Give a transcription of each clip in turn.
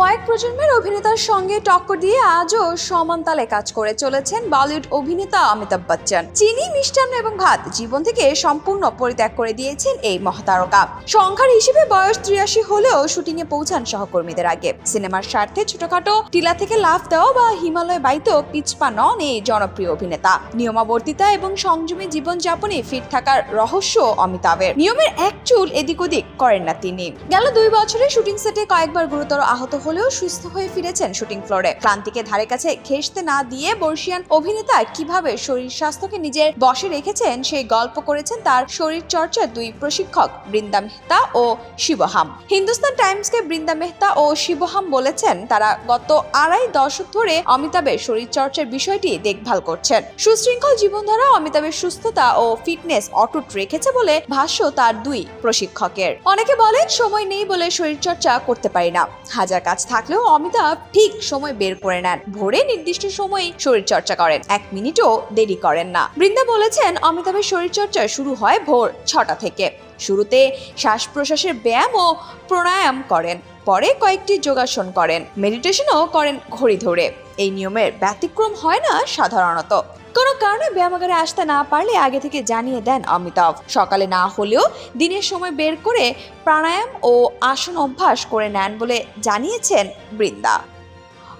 কয়েক প্রজন্মের অভিনেতার সঙ্গে টক্কর দিয়ে আজও সমান তালে কাজ করে চলেছেন বলিউড অভিনেতা অমিতাভ বচ্চন। চিনি মিষ্টান্ন এবং ভাত জীবন থেকে সম্পূর্ণ পরিত্যাগ করে দিয়েছেন এই মহাতারকা। সংখ্যার হিসেবে বয়স ত্রিয়াশি হলেও শুটিংয়ে পৌঁছান সহকর্মীদের আগে। সিনেমার স্বার্থে ছোটখাটো টিলা থেকে লাফ দেওয়া বা হিমালয় বাইতেও পিছপা নন এই জনপ্রিয় অভিনেতা। নিয়মাবর্তিতা এবং সংযমী জীবনযাপনে ফিট থাকার রহস্য অমিতাভের। নিয়মের এক চুল এদিক ওদিক করেন না তিনি। গেল দুই বছরে শুটিং সেটে কয়েকবার গুরুতর আহত হলেও সুস্থ হয়ে ফিরেছেন শুটিং ফ্লোরে। ক্লান্তিকে ধারে কাছে ঘেঁষতে না দিয়ে বর্ষিয়ান অভিনেতা কীভাবে শরীর স্বাস্থ্যকে নিজের বসে রেখেছেন সেই গল্প করেছেন তার শরীর চর্চার দুই প্রশিক্ষক, বৃন্দা মেহতা ও শিবহাম। হিন্দুস্তান টাইমসকে বৃন্দা মেহতা ও শিবহাম বলেছেন, তারা গত আড়াই দশক ধরে অমিতাভের শরীর চর্চার বিষয়টি দেখভাল করছেন। সুশৃঙ্খল জীবনধারা অমিতাভের সুস্থতা ও ফিটনেস অটুট রেখেছে বলে ভাষ্য তার দুই প্রশিক্ষকের। অনেকে বলেন, সময় নেই বলে শরীরচর্চা করতে পারি না। হাজার কাজ থাকলেও অমিতাভ ঠিক সময় বের করে নেন। ভোরে নির্দিষ্ট সময়ে শরীর চর্চা করেন। এক মিনিটও দেরি করেন না। বৃন্দা বলেছেন, অমিতাভের শরীর চর্চা শুরু হয় ভোর ছটা থেকে। শুরুতে শ্বাস প্রশ্বাসের ব্যায়াম ও প্রাণায়াম করেন। পরে কয়েকটি যোগাসন করেন মেডিটেশনও করেন ঘড়ি ধরে। এই নিয়মের ব্যতিক্রম হয় না সাধারণত। কোনো কারণে ব্যায়ামাগারে আসতে না পারলে আগে থেকে জানিয়ে দেন অমিতাভ। সকালে না হলেও দিনের সময় বের করে প্রাণায়াম ও আসন অভ্যাস করে নেন বলে জানিয়েছেন বৃন্দা।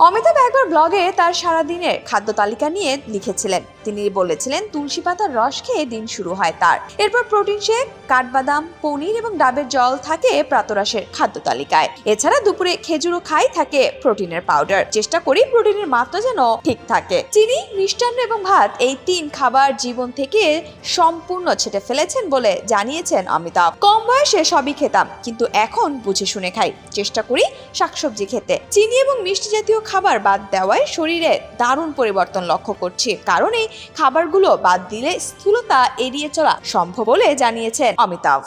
অমিতাভ একবার ব্লগে তার সারাদিনের খাদ্য তালিকা নিয়ে লিখেছিলেন। তিনি বলেছিলেন, তুলসী পাতার রস খেয়ে দিন শুরু হয় তার। এরপর প্রোটিন শেক, কাঠবাদাম, পনির এবং ডাবের জল থাকে প্রাতরাশের খাদ্য তালিকায়। এছাড়া দুপুরে খেজুরও খাই থাকে প্রোটিনের পাউডার। চেষ্টা করি প্রোটিনের মাত্রা যেন ঠিক থাকে। চিনি, মিষ্টান্ন এবং ভাত এই তিন খাবার জীবন থেকে সম্পূর্ণ ছেটে ফেলেছেন বলে জানিয়েছেন অমিতাভ। কম বয়সে সবই খেতাম, কিন্তু এখন বুঝে শুনে খাই। চেষ্টা করি শাকসবজি খেতে। চিনি এবং মিষ্টি জাতীয় খাবার বাদ দেওয়ায় শরীরে দারুণ পরিবর্তন লক্ষ্য করছি। কারণ এই খাবারগুলো বাদ দিলে স্থূলতা এড়িয়ে চলা সম্ভব বলে জানিয়েছেন অমিতাভ।